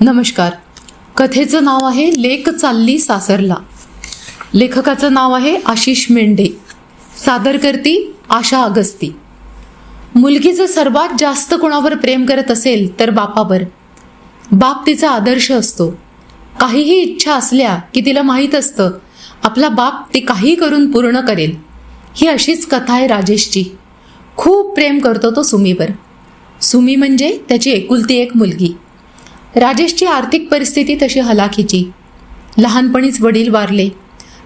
नमस्कार. कथेचं नाव आहे लेक चालली सासरला. लेखकाचं नाव आहे आशिष मेंढे. सादर करती आशा अगस्ती. मुलगी जर सर्वात जास्त कोणावर प्रेम करत असेल तर बापावर. बाप तिचा आदर्श असतो. काहीही इच्छा असल्या की तिला माहीत असतं आपला बाप ती काही करून पूर्ण करेल. ही अशीच कथा आहे राजेशची. खूप प्रेम करतो तो सुमीवर. सुमी म्हणजे त्याची एकुलती एक मुलगी. राजेशची आर्थिक परिस्थिती तशी हलाखीची. लहानपणीच वडील वारले.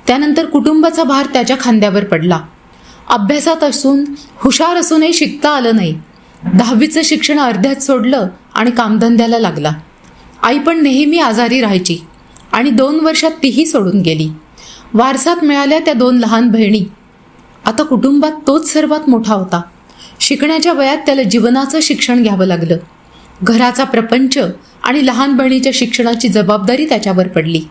त्यानंतर कुटुंबाचा भार त्याच्या खांद्यावर पडला. अभ्यासात असून हुशार असूनही शिकता आलं नाही. दहावीचं शिक्षण अर्ध्यात सोडलं आणि कामधंद्याला लागला. आई पण नेहमी आजारी राहायची आणि दोन वर्षात तीही सोडून गेली. वारसात मिळाल्या त्या दोन लहान बहिणी. आता कुटुंबात तोच सर्वात मोठा होता. शिकण्याच्या वयात त्याला जीवनाचं शिक्षण घ्यावं लागलं. घराचा प्रपंच आणि लहान बहिणीच्या शिक्षणाची जबाबदारी त्याच्यावर पडली.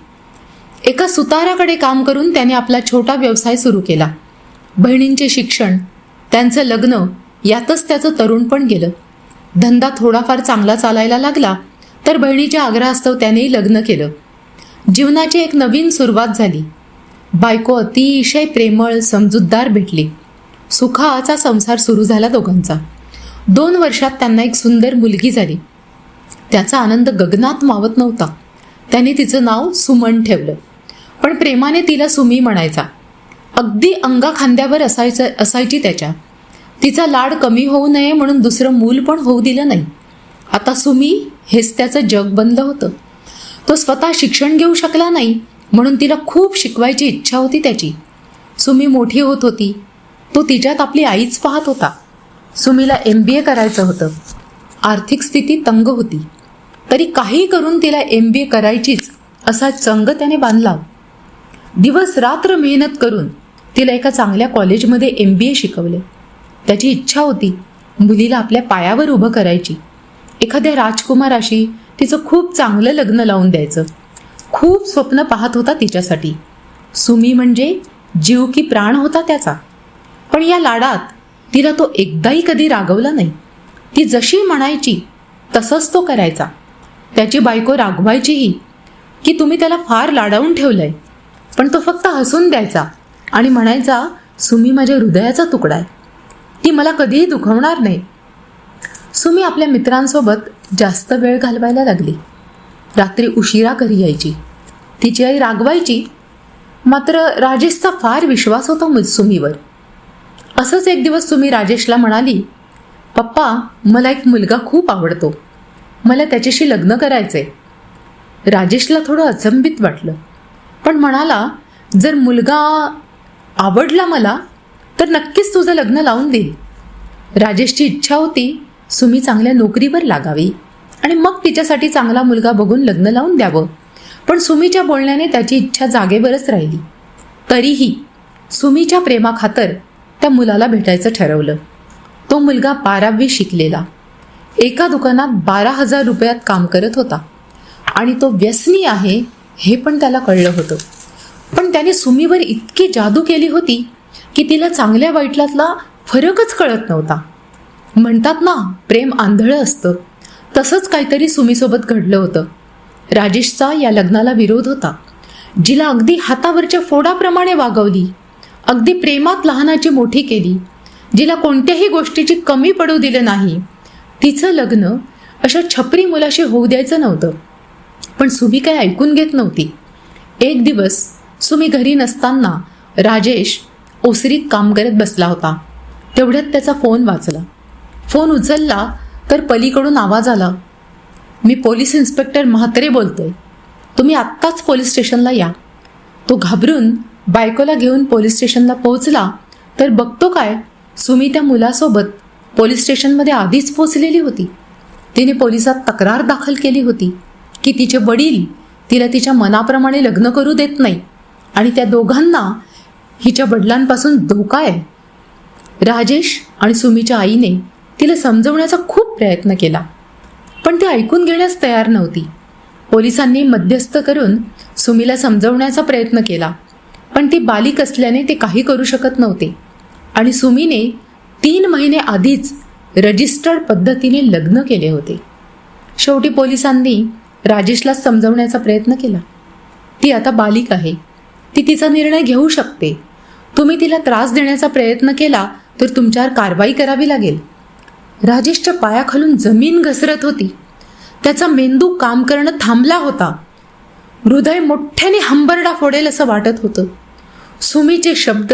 एका सुताराकडे काम करून त्याने आपला छोटा व्यवसाय सुरू केला. बहिणींचे शिक्षण त्यांचं लग्न यातच त्याचं तरुणपण गेलं. धंदा थोडाफार चांगला चालायला लागला तर बहिणीच्या आग्रहास्तव त्याने लग्न केलं. जीवनाची एक नवीन सुरुवात झाली. बायको अतिशय प्रेमळ समजूतदार भेटली. सुखाचा संसार सुरू झाला दोघांचा. दोन वर्षात त्यांना एक सुंदर मुलगी झाली. त्याचा आनंद गगनात मावत नव्हता. त्याने तिचं नाव सुमन ठेवलं. पण प्रेमाने तिला सुमी म्हणायचा अगदी अंगा खांद्यावर असायचं असायची त्याच्या. तिचा लाड कमी होऊ नये म्हणून दुसरं मूल पण होऊ दिलं नाही. आता सुमी हेच त्याचं जग बनलं होतं. तो स्वतः शिक्षण घेऊ शकला नाही म्हणून तिला खूप शिकवायची इच्छा होती त्याची. सुमी मोठी होत होती. तो तिच्यात आपली आईच पाहत होता. सुमीला एम बी ए करायचं होतं. आर्थिक स्थिती तंग होती. तरी काही करून तिला एम बी ए करायचीच असा चंग त्याने बांधला. दिवस रात्र मेहनत करून तिला एका चांगल्या कॉलेजमध्ये एम बी ए शिकवले. त्याची इच्छा होती मुलीला आपल्या पायावर उभं करायची. एखाद्या राजकुमाराशी तिचं खूप चांगलं लग्न लावून द्यायचं. खूप स्वप्न पाहत होता तिच्यासाठी. सुमी म्हणजे जीव की प्राण होता त्याचा. पण या लाडात तिला तो एकदाही कधी रागवला नाही. ती जशी म्हणायची तसंच तो करायचा. त्याची बायको रागवायचीही की तुम्ही त्याला फार लाडावून ठेवलंय. पण तो फक्त हसून द्यायचा आणि म्हणायचा सुमी माझ्या हृदयाचा तुकडा आहे. ती मला कधीही दुखवणार नाही. सुमी आपल्या मित्रांसोबत जास्त वेळ घालवायला लागली. रात्री उशिरा घरी यायची. तिची आई रागवायची मात्र राजेशचा फार विश्वास होता मुल- सुमीवर. असंच एक दिवस सुमी राजेशला म्हणाली पप्पा मला एक मुलगा खूप आवडतो. मला त्याच्याशी लग्न करायचंय. राजेशला थोडं अचंबित वाटलं. पण म्हणाला जर मुलगा आवडला मला तर नक्कीच तुझं लग्न लावून देईल राजेशची इच्छा होती सुमी चांगल्या नोकरीवर लागावी आणि मग तिच्यासाठी चांगला मुलगा बघून लग्न लावून द्यावं. पण सुमीच्या बोलण्याने त्याची इच्छा जागेवरच राहिली. तरीही सुमीच्या प्रेमाखातर त्या मुलाला भेटायचं ठरवलं. तो मुलगा बारावी शिकलेला. एका दुकानात बारा हजार रुपयात काम करत होता. आणि तो व्यसनी आहे हे पण त्याला कळलं होतं. पण त्याने सुमीवर इतकी जादू केली होती की तिला चांगल्या वाईटलातला फरकच कळत नव्हता. म्हणतात ना प्रेम आंधळं असतं. तसंच काहीतरी सुमीसोबत घडलं होतं. राजेशचा या लग्नाला विरोध होता. जिला अगदी हातावरच्या फोडाप्रमाणे वागवली. अगदी प्रेमात लहानाची मोठी केली. जिला कोणत्याही गोष्टीची कमी पडू दिलं नाही. तिचं लग्न अशा छपरी मुलाशी होऊ द्यायचं नव्हतं. पण सुमी काय ऐकून घेत नव्हती. एक दिवस सुमी घरी नसताना राजेश ओसरीत काम करत बसला होता. तेवढ्यात त्याचा फोन वाचला. फोन उचलला तर पलीकडून आवाज आला. मी पोलीस इन्स्पेक्टर म्हात्रे बोलतोय. तुम्ही आत्ताच पोलीस स्टेशनला या. तो घाबरून बायकोला घेऊन पोलीस स्टेशनला पोहोचला तर बघतो काय सुमी त्या मुलासोबत पोलीस स्टेशनमध्ये आधीच पोचलेली होती. तिने पोलिसात तक्रार दाखल केली होती की तिचे वडील तिला तिच्या मनाप्रमाणे लग्न करू देत नाही आणि त्या दोघांना हिच्या वडिलांपासून धोका आहे. राजेश आणि सुमीच्या आईने तिला समजवण्याचा खूप प्रयत्न केला पण ती ऐकून घेण्यास तयार नव्हती. पोलिसांनी मध्यस्थ करून सुमीला समजवण्याचा प्रयत्न केला पण ती बालिक असल्याने ते काही करू शकत नव्हते आणि सुमीने तीन महिने आधीच रजिस्टर्ड पद्धतीने लग्न केले होते. शेवटी पोलिसांनी राजेशला समजवण्याचा प्रयत्न केला. ती आता बालिक आहे. ती तिचा निर्णय घेऊ शकते. तुम्ही तिला त्रास देण्याचा प्रयत्न केला तर तुमच्यावर कारवाई करावी लागेल. राजेशच्या पायाखालून जमीन घसरत होती. त्याचा मेंदू काम करणं थांबला होता. हृदय मोठ्याने हंबरडा फोडेल असं वाटत होतं. सुमीचे शब्द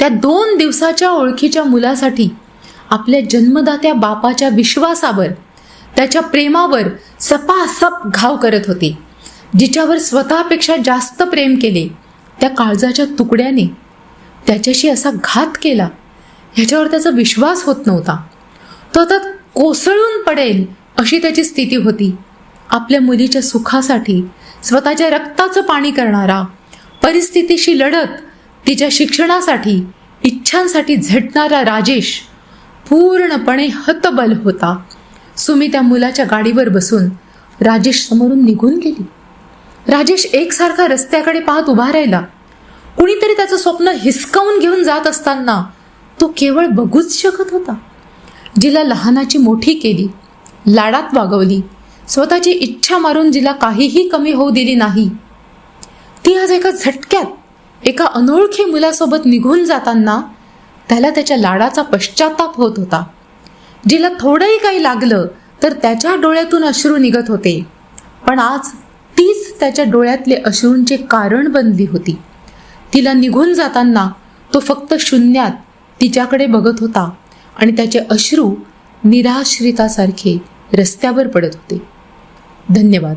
त्या दोन दिवसाच्या ओळखीच्या मुलासाठी आपल्या जन्मदात्या बापाच्या विश्वासावर त्याच्या प्रेमावर सपासप घाव करत होते जिच्यावर स्वतःपेक्षा जास्त प्रेम केले त्या काळजाच्या तुकड्याने. त्याच्याशी असा घात केला ह्याच्यावर त्याचा विश्वास होत नव्हता. तो आता कोसळून पडेल अशी त्याची स्थिती होती. आपल्या मुलीच्या सुखासाठी स्वतःच्या रक्ताचं पाणी करणारा परिस्थितीशी लढत तिच्या शिक्षणासाठी इच्छांसाठी झटणारा राजेश पूर्णपणे हतबल होता. सुमी त्या मुलाच्या गाडीवर बसून राजेश समोरून निघून गेली. राजेश एकसारखा रस्त्याकडे पाहत उभा राहिला. कुणीतरी त्याचं स्वप्न हिसकावून घेऊन जात असताना तो केवळ बघूच शकत होता. जिला लहानाची मोठी केली लाडात वागवली स्वतःची इच्छा मारून जिला काहीही कमी होऊ दिली नाही. ती आज एका झटक्यात एका अनोळखी मुलासोबत निघून जाताना त्याला त्याच्या लाडाचा पश्चाताप होत होता. जिला थोडंही काही लागलं तर त्याच्या डोळ्यातून अश्रू निघत होते. पण आज तीच त्याच्या डोळ्यातले अश्रूंचे कारण बनली होती. तिला निघून जाताना तो फक्त शून्यात तिच्याकडे बघत होता आणि त्याचे अश्रू निराश्रितासारखे रस्त्यावर पडत होते. धन्यवाद.